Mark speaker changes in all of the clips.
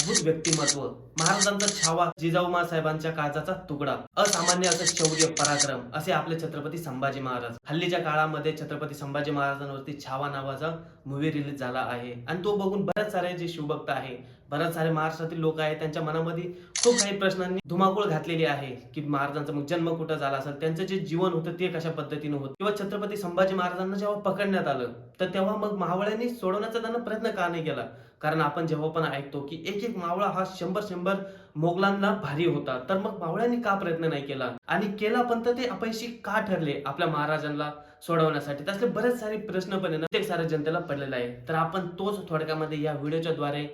Speaker 1: अद्भुत व्यक्तिमत्व. महाराजांचा छावा जिजाऊमा साहेबांच्या काळजाचा तुकडा असामान्य असं शौर्य पराक्रम असे आपले छत्रपती संभाजी महाराज. हल्लीच्या काळामध्ये छत्रपती संभाजी महाराजांवरती छावा नावाचा मूवी रिलीज झाला आहे. आणि तो बघून बऱ्याच सारे जे शिवभक्त आहे बऱ्याच सारे महाराष्ट्रातील लोक आहेत त्यांच्या मनामध्ये खूप काही प्रश्नांनी धुमाकूळ घातलेली आहे की महाराजांचा मग जन्म कुठं झाला असेल त्यांचं जे जीवन होतं ते कशा पद्धतीनं होतं? किंवा छत्रपती संभाजी महाराजांना जेव्हा पकडण्यात आलं तर तेव्हा मग मावळ्यांनी सोडवण्याचा त्यांना प्रयत्न का नाही केला? कारण आपण जेव्हा पण ऐकतो की एक एक मावळा हा शंभर शंभर मोगलांना भारी होता तर मग मावळ्यांनी का प्रयत्न नाही केला? आणि केला पण तर ते अपयशी का ठरले आपल्या महाराजांना सोडवण्यासाठी? तसले बरेच सारे प्रश्न पण आहे ना प्रत्येक साऱ्या जनतेला पडलेला आहे तर आपण तोच थोडक्यामध्ये या व्हिडिओच्या द्वारे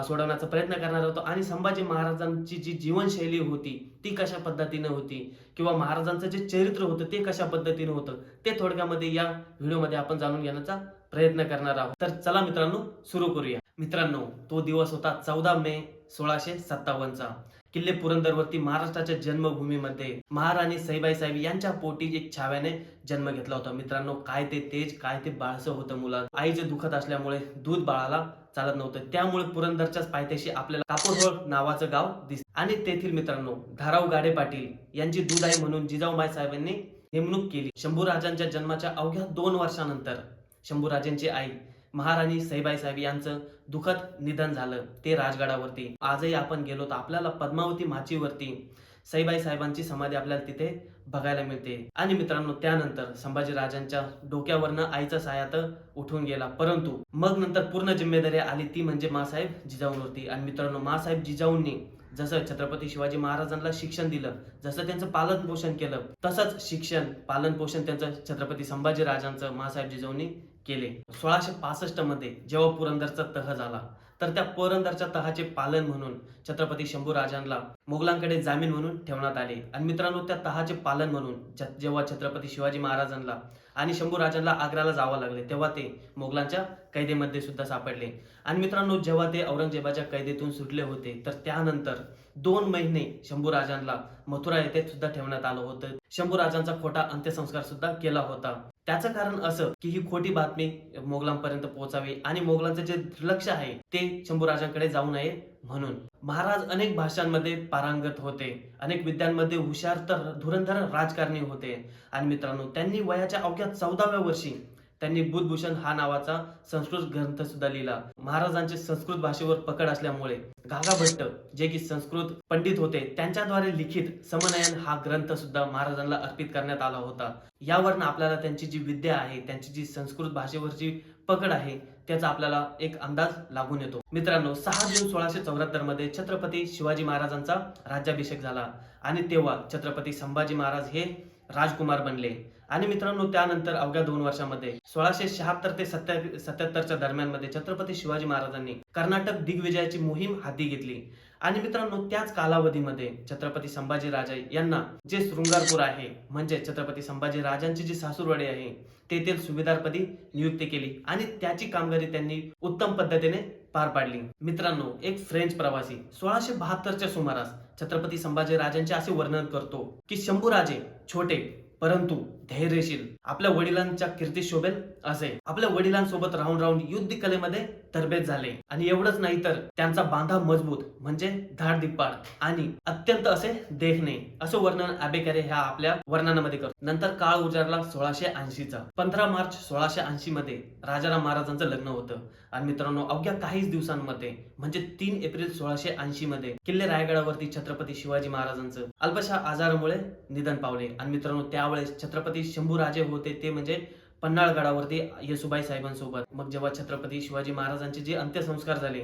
Speaker 1: सोडवण्याचा प्रयत्न करणार होतो. आणि संभाजी महाराजांची जी जीवनशैली होती ती कशा पद्धतीने होती? किंवा महाराजांचं जे चरित्र होतं ते कशा पद्धतीने होतं? ते थोडक्यामध्ये या व्हिडिओमध्ये आपण जाणून घेण्याचा प्रयत्न करणार आहोत. तर चला मित्रांनो सुरू करूया. मित्रांनो तो दिवस होता चौदा मे सोळाशे सत्तावन्नचा. किल्ले पुरंदरवरती महाराष्ट्राच्या जन्मभूमीमध्ये महाराणी सईबाई साहेब यांच्या पोटी एक छाव्याने जन्म घेतला होता. मित्रांनो काय ते तेज काय ते बाळसं होतं मुला आईचे दुखत असल्यामुळे दूध बाळाला चालत नव्हतं. त्यामुळे पुरंदरच्याच पायथ्याशी आपल्याला कापूरहोळ नावाचं गाव दिस आणि तेथील मित्रांनो धाराव गाडे पाटील यांची दूध आई म्हणून जिजाऊबाई साहेबांनी नेमणूक केली. शंभूराजांच्या जन्माच्या अवघ्या दोन वर्षानंतर शंभूराजांची आई महाराणी सईबाई साहेब यांचं दुःखद निधन झालं ते राजगडावरती. आजही आपण गेलो तर आपल्याला पद्मावती माचीवरती सईबाई साहेबांची समाधी आपल्याला तिथे बघायला मिळते. आणि मित्रांनो त्यानंतर संभाजी राजांच्या डोक्यावरनं आईचा सायात उठून गेला. परंतु मग नंतर पूर्ण जिम्मेदारी आली ती म्हणजे मासाहेब जिजाऊंवरती. आणि मित्रांनो मासाहेब जिजाऊंनी जसं छत्रपती शिवाजी महाराजांना शिक्षण दिलं जसं त्यांचं पालन पोषण केलं तसंच शिक्षण पालन पोषण त्यांचं छत्रपती संभाजी राजांचं मासाहेब जिजाऊंनी केले. सोळाशे पासष्टमध्ये जेव्हा पुरंदरचा तह झाला तर त्या पुरंदरच्या तहाचे पालन म्हणून छत्रपती शंभू राजांना मुघलांकडे जामीन म्हणून ठेवण्यात आले. आणि मित्रांनो त्या तहाचे पालन म्हणून जेव्हा छत्रपती शिवाजी महाराजांना आणि शंभू राजांना आग्र्याला जावं लागले तेव्हा ते मुघलांच्या कैदेमध्ये सुद्धा सापडले. आणि मित्रांनो जेव्हा ते औरंगजेबाच्या कैदेतून सुटले होते तर त्यानंतर दोन महिने शंभू राजांना मथुरा येथे सुद्धा ठेवण्यात आलं होतं. शंभू राजांचा खोटा अंत्यसंस्कार सुद्धा केला होता. त्याचं कारण असं की ही खोटी बातमी मोगलांपर्यंत पोहोचावी आणि मोगलांचं जे लक्ष आहे ते शंभू राजांकडे जाऊ नये म्हणून. महाराज अनेक भाषांमध्ये पारंगत होते. अनेक विद्यांमध्ये हुशार तर धुरंधर राजकारणी होते. आणि मित्रांनो त्यांनी वयाच्या अवघ्या चौदाव्या वर्षी त्यांनी बुधभूषण हा नावाचा संस्कृत ग्रंथ सुद्धा लिहिला. महाराजांचे संस्कृत भाषेवर पकड असल्यामुळे गागा भट्ट जे की संस्कृत पंडित होते त्यांच्याद्वारे लिखित समनयन हा ग्रंथ सुद्धा महाराजांना अर्पित करण्यात आला होता. यावरनं आपल्याला त्यांची जी विद्या आहे त्यांची जी संस्कृत भाषेवरची पकड आहे त्याचा आपल्याला एक अंदाज लागून येतो. मित्रांनो सहा जून सोळाशे चौऱ्याहत्तरमध्ये छत्रपती शिवाजी महाराजांचा राज्याभिषेक झाला. आणि तेव्हा छत्रपती संभाजी महाराज हे राजकुमार बनले. आणि मित्रांनो त्यानंतर अवघ्या दोन वर्षामध्ये सोळाशे शहात्तर ते सत्या सत्याहत्तरच्या दरम्यानमध्ये छत्रपती शिवाजी महाराजांनी कर्नाटक दिग्विजयाची मोहीम हाती घेतली. आणि मित्रांनो त्याच कालावधीमध्ये छत्रपती संभाजी राजे यांना जे शृंगारपूर आहे म्हणजे छत्रपती संभाजी राजांची जी सासूरवाडी आहे तेथील सुभेदारपदी नियुक्ती केली. आणि त्याची कामगिरी त्यांनी उत्तम पद्धतीने पार पाडली. मित्रांनो एक फ्रेंच प्रवासी सोळाशे बहात्तरच्या सुमारास छत्रपती संभाजी राजांचे असे वर्णन करतो की शंभू राजे छोटे परंतु धैर्यशील आपल्या वडिलांच्या कीर्ती शोभेल असे. आपल्या वडिलांसोबत राहून राहून युद्ध कलेमध्ये तरबेज झाले. आणि एवढंच नाही तर त्यांचा बांधा मजबूत म्हणजे धाडदिप्पाड आणि अत्यंत असे देखणे असं वर्णन आबेकरे ह्या आपल्या वर्णनामध्ये करतो. नंतर काळ उजाडला सोळाशे ऐंशीचा. पंधरा मार्च सोळाशे ऐंशी मध्ये राजाराम महाराजांचं लग्न होतं. आणि मित्रांनो अवघ्या काहीच दिवसांमध्ये म्हणजे तीन एप्रिल सोळाशे ऐंशी मध्ये किल्ले रायगडावरती छत्रपती शिवाजी महाराजांचं अल्पशा आजारामुळे निधन पावले. आणि मित्रांनो त्यावेळेस छत्रपती शंभूराजे होते ते म्हणजे पन्हाळगडावरती येसुबाई साहेबांसोबत. मग जेव्हा छत्रपती शिवाजी महाराजांचे जे अंत्यसंस्कार झाले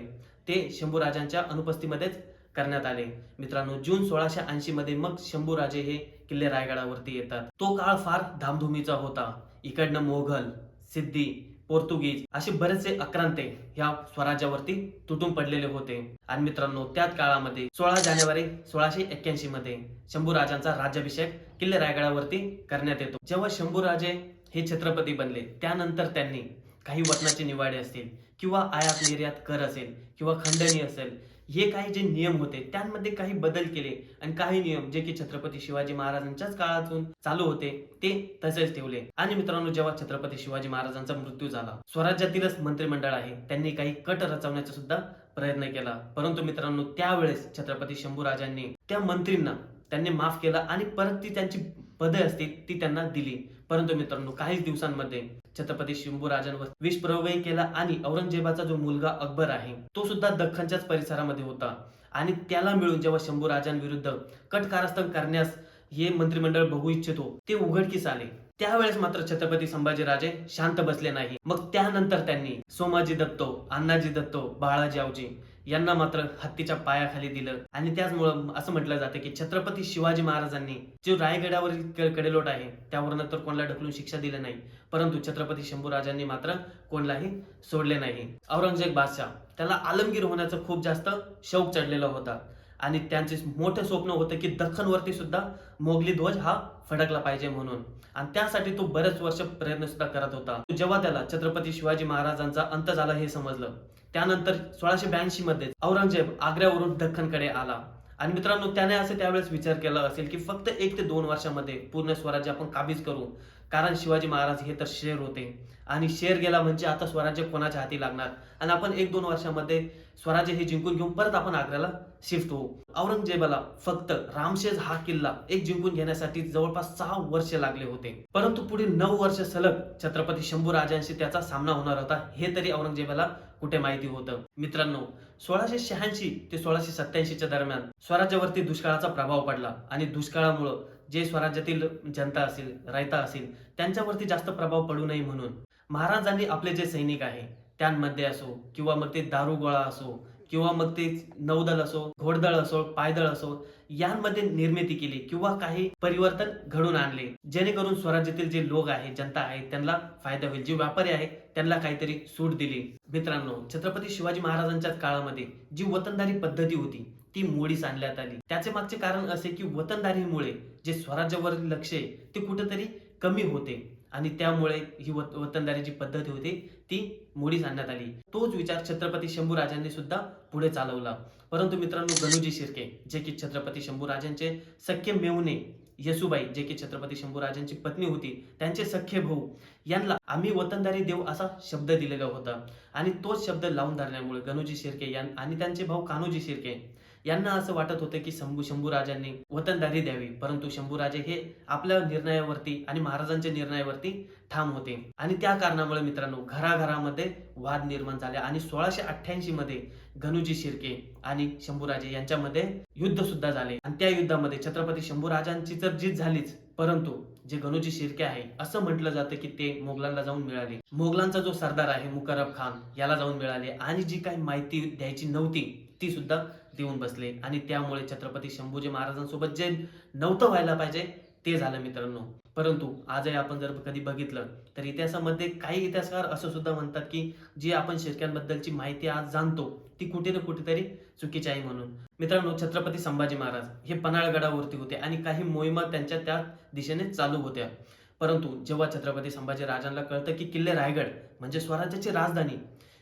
Speaker 1: ते शंभूराजांच्या अनुपस्थितीमध्येच करण्यात आले. मित्रांनो जून सोळाशे ऐंशी मध्ये मग शंभूराजे हे किल्ले रायगडावरती येतात. तो काळ फार धामधुमीचा होता. इकडनं मोघल सिद्धी पोर्तुगीज असे बरेचसे आक्रांते ह्या स्वराज्यावरती तुटून पडलेले होते. आणि मित्रांनो त्याच काळामध्ये सोळा जानेवारी सोळाशे एक्क्याऐंशी मध्ये शंभूराजांचा राज्याभिषेक किल्ले रायगडावरती करण्यात येतो. जेव्हा शंभूराजे हे छत्रपती बनले. त्यानंतर त्यांनी काही वतनाचे निवाडे असतील किंवा आयात निर्यात कर असेल किंवा खंडणी असेल हे काही जे नियम होते त्यांमध्ये काही बदल केले. आणि काही नियम जे की छत्रपती शिवाजी महाराजांच्याच काळातून चालू होते ते तसेच ठेवले. आणि मित्रांनो जेव्हा छत्रपती शिवाजी महाराजांचा मृत्यू झाला स्वराज्यातीलच मंत्रिमंडळ आहे. त्यांनी काही कट रचवण्याचा सुद्धा प्रयत्न केला. परंतु मित्रांनो त्यावेळेस छत्रपती शंभूराजांनी त्या मंत्रींना त्यांनी माफ केला आणि परत ती त्यांची पदे असतील ती त्यांना दिली. परंतु मित्रांनो काहीच दिवसांमध्ये छत्रपती शंभूराजांवर विष केला आणि औरंगजेबाचा जो मुलगा अकबर आहे तो सुद्धा दख्खनच्याच परिसरामध्ये होता. आणि त्याला मिळून जेव्हा शंभूराजांविरुद्ध कट कारस्थान करण्यास हे मंत्रिमंडळ बघू इच्छितो ते उघडकीस आले. त्यावेळेस मात्र छत्रपती संभाजीराजे शांत बसले नाही. मग त्यानंतर त्यांनी सोमाजी दत्तो अण्णाजी दत्तो बाळाजी आवजी यांना मात्र हत्तीच्या पायाखाली दिलं. आणि त्याचमुळं असं म्हटलं जातं की छत्रपती शिवाजी महाराजांनी जो रायगडावरील कडेलोट आहे त्यावरनं तर कोणाला ढकलून शिक्षा दिली नाही. परंतु छत्रपती शंभूराजांनी मात्र कोणालाही सोडले नाही. औरंगजेब बादशाह त्याला आलमगीर होण्याचा खूप जास्त शौक चढलेला होता. आणि त्यांचे मोठं स्वप्न होतं की दख्खनवरती सुद्धा मोगली ध्वज हा फडकला पाहिजे म्हणून. आणि त्यासाठी तो बरेच वर्ष प्रयत्न सुद्धा करत होता. जेव्हा त्याला छत्रपती शिवाजी महाराजांचा अंत झाला हे समजलं. त्यानंतर सोळाशे ब्याऐंशी मध्ये औरंगजेब आग्र्यावरून दख्खनकडे आला. आणि मित्रांनो त्याने असे त्यावेळेस विचार केला असेल की फक्त एक ते दोन वर्षामध्ये पूर्ण स्वराज्य आपण काबीज करू. कारण शिवाजी महाराज हे तर शेर होते. आणि शेर गेला म्हणजे आता स्वराज्य कोणाच्या हाती लागणार? आणि आपण एक दोन वर्षामध्ये स्वराज्य हे जिंकून घेऊन परत आपण आग्र्याला शिफ्ट होऊ औरंगजेबाला फक्त रामशेज हा किल्ला एक जिंकून घेण्यासाठी जवळपास सहा वर्ष लागले होते. परंतु पुढील नऊ वर्ष सलग छत्रपती शंभू राजांशी त्याचा सामना होणार होता. हे तरी औरंगजेबाला कुठे माहिती होतं? मित्रांनो सोळाशे शहाऐंशी ते सोळाशे सत्याऐंशीच्या दरम्यान स्वराज्यावरती दुष्काळाचा प्रभाव पडला. आणि दुष्काळामुळं जे स्वराज्यातील जनता असेल रायता असेल त्यांच्यावरती जास्त प्रभाव पडू नये म्हणून महाराजांनी आपले जे सैनिक आहे त्यांमध्ये असो किंवा मग ते दारुगोळा असो किंवा मग ते नौदल असो घोडदळ असो पायदळ असो यांमध्ये निर्मिती केली किंवा काही परिवर्तन घडून आणले जेणेकरून स्वराज्यातील जे लोक आहे जनता आहे त्यांना फायदा होईल. जे व्यापारी आहे त्यांना काहीतरी सूट दिली. मित्रांनो छत्रपती शिवाजी महाराजांच्याच काळामध्ये जी वतनदारी पद्धती होती ती मोडीस आणण्यात आली. त्याचे मागचे कारण असे की वतनदारीमुळे जे स्वराज्यावर लक्ष आहे ते कुठेतरी कमी होते. आणि त्यामुळे ही वत- वतनदारी जी होती ती मोडीस आणण्यात आली. तोच विचार छत्रपती शंभूराजांनी सुद्धा पुढे चालवला. परंतु मित्रांनो गणूजी शिर्के जे की छत्रपती शंभूराजांचे सख्य मेवणे येसुबाई जे की छत्रपती शंभूराजांची पत्नी होती त्यांचे सख्य भाऊ यांना आम्ही वतनदारी देऊ असा शब्द दिलेला होता. आणि तोच शब्द लावून धरल्यामुळे गणूजी शिर्के यां आणि त्यांचे भाऊ कान्होजी शिर्के यांना असं वाटत होतं की शंभू शंभूराजांनी वतनदारी द्यावी परंतु शंभूराजे हे आपल्या निर्णयावरती आणि महाराजांच्या निर्णयावरती ठाम होते. आणि त्या कारणामुळे मित्रांनो घराघरामध्ये वाद निर्माण झाले आणि सोळाशे अठ्ठ्याऐंशी मध्ये गणुजी शिर्के आणि शंभूराजे यांच्यामध्ये युद्ध सुद्धा झाले. आणि त्या युद्धामध्ये छत्रपती शंभूराजांची तर जीत झालीच परंतु जे गणूजी शिर्के आहे असं म्हटलं जातं की ते मोगलांना जाऊन मिळाले. मोगलांचा जो सरदार आहे मुकरब खान याला जाऊन मिळाले. आणि जी काही माहिती द्यायची नव्हती ती सुद्धा देऊन बसले. आणि त्यामुळे छत्रपती शंभूजी महाराजांसोबत जे नव्हतं व्हायला पाहिजे ते झालं मित्रांनो. परंतु आजही आपण जर कधी बघितलं तर इतिहासामध्ये काही इतिहासकार असं सुद्धा म्हणतात की जी आपण शिरक्यांबद्दलची माहिती आज जाणतो ती कुठे ना कुठेतरी चुकीची आहे म्हणून. मित्रांनो छत्रपती संभाजी महाराज हे पन्हाळगडावरती होते आणि काही मोहिमा त्यांच्या त्या दिशेने चालू होत्या. परंतु जेव्हा छत्रपती संभाजी राजांना कळतं की किल्ले रायगड म्हणजे स्वराज्याची राजधानी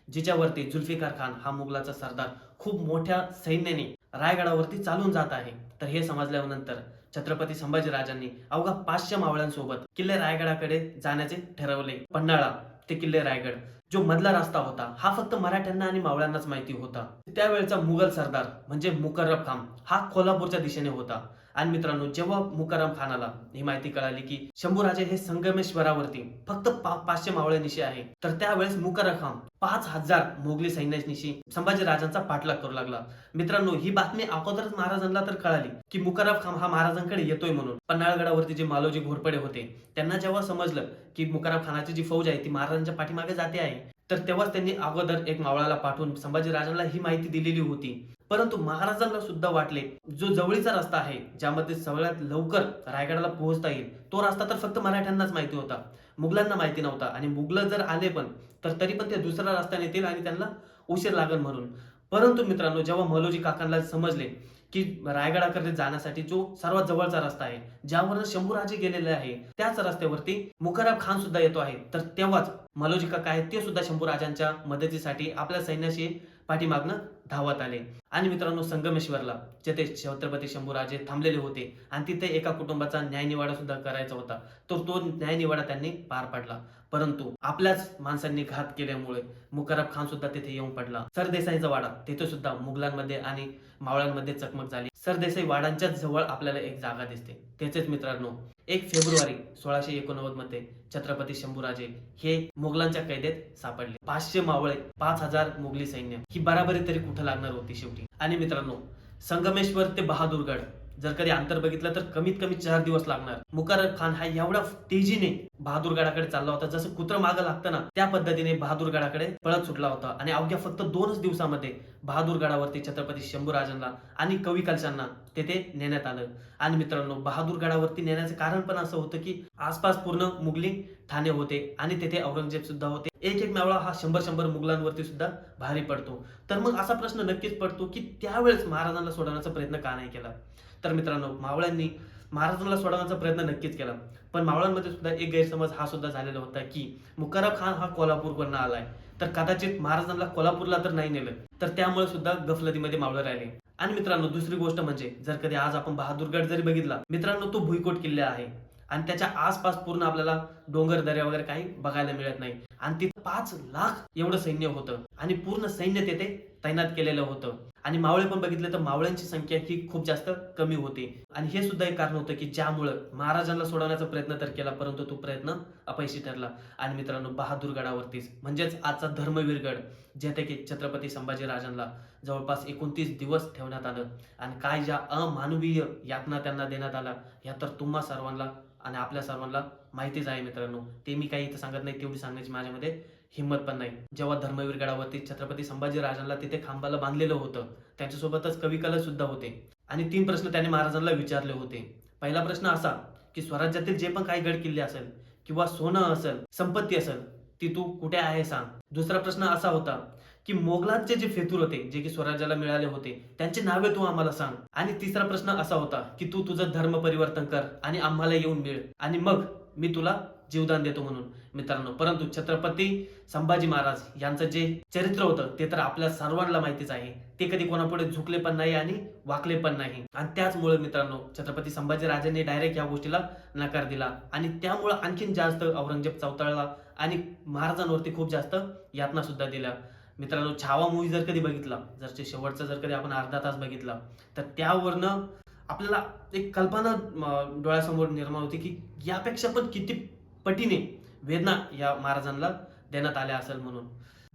Speaker 1: जिच्यावरती जुल्फिकार खान हा मुघलाचा सरदार खूप मोठ्या सैन्याने रायगडावरती चालून जात आहे. तर हे समजल्यानंतर छत्रपती संभाजी राजांनी अवघा पाचशे मावळ्यांसोबत किल्ले रायगडाकडे जाण्याचे ठरवले. पन्हाळा ते किल्ले रायगड. जो मधला रस्ता होता हा फक्त मराठ्यांना आणि मावळ्यांनाच माहिती होता. त्यावेळचा मुघल सरदार म्हणजे मुकर्रब खान हा कोल्हापूरच्या दिशेने होता. आणि मित्रांनो जेव्हा मुकरम खानाला ही माहिती कळाली की शंभूराजे हे संगमेश्वरावरती फक्त पाचशे मावळ्यांनिशी आहे. तर त्यावेळेस मुकरखाम खान पाच हजार मोगली सैन्यानिशी संभाजी राजांचा पाठलाग करू लागला. मित्रांनो ही बातमी अगोदरच महाराजांना तर कळाली की मुकरब खान हा महाराजांकडे येतोय म्हणून. पन्हाळगडावरती जे मालोजी घोरपडे होते त्यांना जेव्हा समजलं की मुकरब खानाची जी फौज आहे ती महाराजांच्या पाठीमागे जाते आहे तर तेव्हाच त्यांनी अगोदर एक मावळाला पाठवून संभाजीराजांना ही माहिती दिलेली होती. परंतु महाराजांना सुद्धा वाटले जो जवळीचा रस्ता आहे ज्यामध्ये सगळ्यात लवकर रायगडाला पोहोचता येईल तो रस्ता तर फक्त मराठ्यांनाच माहिती होता. मुघलांना माहिती नव्हता आणि मुघल जर आले पण तर तरी पण ते दुसऱ्या रस्त्याने येतील आणि त्यांना उशीर लागेल म्हणून. परंतु मित्रांनो जेव्हा मलोजी काकांना समजले की रायगडाकडे जाण्यासाठी जो सर्वात जवळचा रस्ता आहे ज्यावर शंभूराजे गेलेले आहे त्याच रस्त्यावरती मुकरब खान सुद्धा येतो आहे. तर तेव्हाच मलोजी काका आहेत ते सुद्धा शंभूराजांच्या मदतीसाठी आपल्या सैन्याशी पाठीमागनं धावत आले. आणि मित्रांनो संगमेश्वरला जेथे छत्रपती शंभूराजे थांबलेले होते आणि तिथे एका कुटुंबाचा न्यायनिवाडा सुद्धा करायचा होता तर तो न्यायनिवाडा त्यांनी पार पाडला. परंतु आपल्याच माणसांनी घात केल्यामुळे मुकरब खान सुद्धा तिथे येऊन पडला. सरदेसाईचा वाडा तिथे सुद्धा मुघलांमध्ये आणि मावळ्यांमध्ये चकमक झाली. सरदेसाई वाडांच्या जवळ आपल्याला एक जागा दिसते. त्याचेच मित्रांनो एक फेब्रुवारी सोळाशे एकोणनव्वदमध्ये छत्रपती शंभूराजे हे मुघलांच्या कैदेत सापडले. पाचशे मावळे पाच हजार मुघली सैन्य ही बराबरी तरी कुठं लागणार होती शेवटी? आणि मित्रांनो संगमेश्वर ते बहादूरगड जर कधी अंतर बघितलं तर कमीत कमी चार दिवस लागणार. मुकरब खान हा एवढा तेजीने बहादूरगडाकडे चालला होता. जसं कुत्र मागं लागतं ना त्या पद्धतीने बहादूरगडाकडे पळत सुटला होता. आणि अवघ्या फक्त दोनच दिवसामध्ये बहादूरगडावरती छत्रपती शंभूराजांना आणि कवी कलशांना तेथे नेण्यात आलं. आणि मित्रांनो बहादूरगडावरती नेण्याचं कारण पण असं होतं की आसपास पूर्ण मुघली ठाणे होते आणि तेथे औरंगजेब सुद्धा होते. एक एक मेवळा हा शंभर शंभर मुघलांवरती सुद्धा भारी पडतो. तर मग असा प्रश्न नक्कीच पडतो की त्यावेळेस महाराजांना सोडवण्याचा प्रयत्न का नाही केला? तर मित्रांनो मावळ्यांनी महाराजांना सोडवण्याचा प्रयत्न नक्कीच केला. पण मावळांमध्ये सुद्धा एक गैरसमज हा सुद्धा झालेला होता की मुकाराम खान हा कोल्हापूरवरनं आलाय. तर कदाचित महाराजांना कोल्हापूरला तर नाही नेलं. तर त्यामुळे सुद्धा गफलतीमध्ये मावळं राहिले. आणि मित्रांनो दुसरी गोष्ट म्हणजे जर कधी आज आपण बहादूरगड जरी बघितला मित्रांनो तो भुईकोट किल्ला आहे. आणि त्याच्या आसपास पूर्ण आपल्याला डोंगर दर्या वगैरे काही बघायला मिळत नाही. आणि तिथं पाच लाख एवढं सैन्य होतं. आणि पूर्ण सैन्य तेथे तैनात केलेलं होतं. आणि मावळे पण बघितले तर मावळ्यांची संख्या ही खूप जास्त कमी होती. आणि हे सुद्धा एक कारण होतं की ज्यामुळं महाराजांना सोडवण्याचा प्रयत्न तर केला परंतु तो प्रयत्न अपयशी ठरला. आणि मित्रांनो बहादूरगडावरतीच म्हणजेच आजचा धर्मवीरगड जेथे की छत्रपती संभाजी राजांना जवळपास एकोणतीस दिवस ठेवण्यात आलं. आणि काय ज्या अमानवीय यातना त्यांना देण्यात आला ह्या तर तुम्हा सर्वांना आणि आपल्या सर्वांना माहितीच आहे मित्रांनो. ते मी काही इथं सांगत नाही तेवढी सांगण्याची माझ्यामध्ये हिंमत पण नाही. जेव्हा धर्मवीर गडावरती छत्रपती संभाजी राजांना तिथे खांबाला बांधलेलं होतं त्यांच्यासोबतच कवी सुद्धा होते. आणि तीन प्रश्न त्याने महाराजांना विचारले होते. पहिला प्रश्न असा की स्वराज्यातील जे पण काही गड किल्ले असेल किंवा सोनं असेल संपत्ती असेल ती तू कुठे आहे सांग. दुसरा प्रश्न असा होता की मोगलांचे जे फेतूर होते जे की स्वराज्याला मिळाले होते त्यांची नावे तू आम्हाला सांग. आणि तिसरा प्रश्न असा होता की तू तुझं धर्म परिवर्तन कर आणि आम्हाला येऊन मिळ. आणि मग मी तुला जीवदान देतो म्हणून मित्रांनो. परंतु छत्रपती संभाजी महाराज यांचं जे चरित्र होतं ते तर आपल्या सर्वांना माहितीच आहे. ते कधी कोणापुढे झुकले पण नाही आणि वाकले पण नाही. आणि त्याचमुळे मित्रांनो छत्रपती संभाजी राजांनी डायरेक्ट या गोष्टीला नकार दिला. आणि त्यामुळे आणखीन जास्त औरंगजेब चौताळला आणि महाराजांवरती खूप जास्त यातना सुद्धा दिल्या. मित्रांनो छावा मूवी जर कधी बघितला जर ते शेवटचा जर कधी आपण अर्धा तास बघितला तर त्यावरनं आपल्याला एक कल्पना डोळ्यासमोर निर्माण होते की यापेक्षा पण किती पटीने वेदना या महाराजांना देण्यात आल्या असेल म्हणून.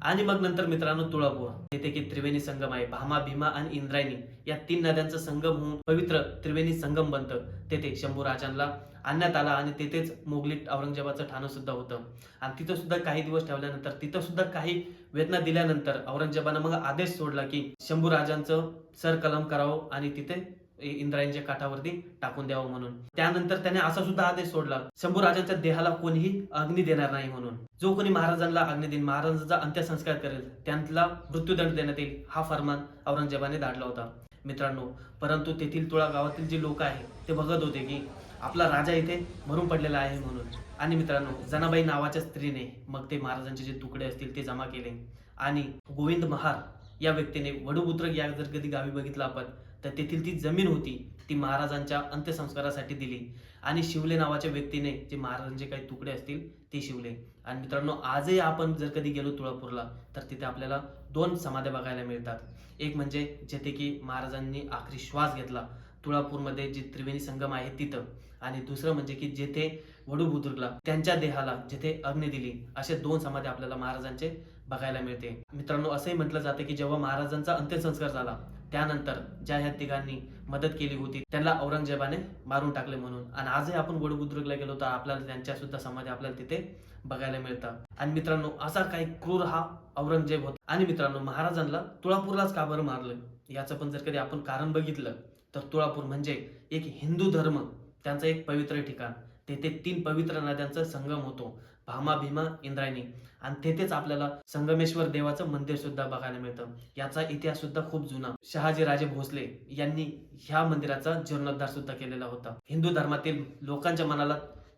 Speaker 1: आणि मग नंतर मित्रांनो तुळापूर. येथे की त्रिवेणी संगम आहे. भामा भीमा आणि इंद्रायणी या तीन नद्यांचा संगम होऊन पवित्र त्रिवेणी संगम बनतं. तेथे शंभू राजांना आणण्यात आला आणि तेथेच मोगली औरंगजेबाचं ठाणं सुद्धा होतं. आणि तिथं सुद्धा काही दिवस ठेवल्यानंतर तिथं सुद्धा काही वेदना दिल्यानंतर औरंगजेबानं मग आदेश सोडला की शंभू राजांचं सर कलम करावं आणि तिथे इंद्रायणच्या काठावरती टाकून द्यावं म्हणून. त्यानंतर त्याने असा सुद्धा आदेश सोडला शंभू राजांच्या देहाला कोणीही अग्नी देणार नाही म्हणून. जो कोणी महाराजांना अग्नी देईन महाराजांचा अंत्यसंस्कार करेल त्यांना मृत्यूदंड देण्यात येईल हा फरमान औरंगजेबाने धाडला होता. मित्रांनो परंतु तेथील तुळा गावातील जे लोक आहे ते बघत होते की आपला राजा इथे मरून पडलेला आहे म्हणून. आणि मित्रांनो जनाबाई नावाच्या स्त्रीने मग ते महाराजांचे जे तुकडे असतील ते जमा केले. आणि गोविंद महार या व्यक्तीने वडुपुत्रक या जर कधी गावी बघितलं आपण तर तेथील ती जमीन होती ती महाराजांच्या अंत्यसंस्कारासाठी दिली. आणि शिवले नावाच्या व्यक्तीने जे महाराजांचे काही तुकडे असतील ते शिवले. आणि मित्रांनो आजही आपण जर कधी गेलो तुळापूरला तर तिथे आपल्याला दोन समाध्या बघायला मिळतात. एक म्हणजे जेथे की महाराजांनी आखरी श्वास घेतला तुळापूरमध्ये जे त्रिवेणी संगम आहे तिथं. आणि दुसरं म्हणजे की जेथे वडुबुद्रुकला त्यांच्या देहाला जेथे अग्नी दिली असे दोन समाधी आपल्याला महाराजांचे बघायला मिळते. मित्रांनो असंही म्हटलं जातं की जेव्हा महाराजांचा अंत्यसंस्कार झाला त्यानंतर ज्या ह्या तिघांनी मदत केली होती त्यांना औरंगजेबाने मारून टाकले म्हणून. आणि आजही आपण वडबुद्रुकला गेलो तर आपल्याला त्यांच्या सुद्धा समाधी आपल्याला तिथे बघायला मिळतं. आणि मित्रांनो असा काही क्रूर हा औरंगजेब होता. आणि मित्रांनो महाराजांना तुळापूरलाच का बरं मारलं? याचं पण जर कधी आपण कारण बघितलं तर तुळापूर म्हणजे एक हिंदू धर्म. त्यांचं एक पवित्र ठिकाण. तेथे तीन पवित्र नद्यांचा संगम होतो. भामा भीमा इंद्रायणी. आणि तेथेच आपल्याला संगमेश्वर देवाचं मंदिर सुद्धा बघायला मिळतं. याचा इतिहास सुद्धा खूप जुना. शहाजी राजे भोसले यांनी ह्या मंदिराचा जीर्णोद्धार सुद्धा केलेला होता. हिंदू धर्मातील लोकांच्या मनाला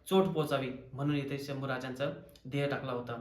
Speaker 1: चोट पोचावी म्हणून इथे शंभू राजांचा देह टाकला होता.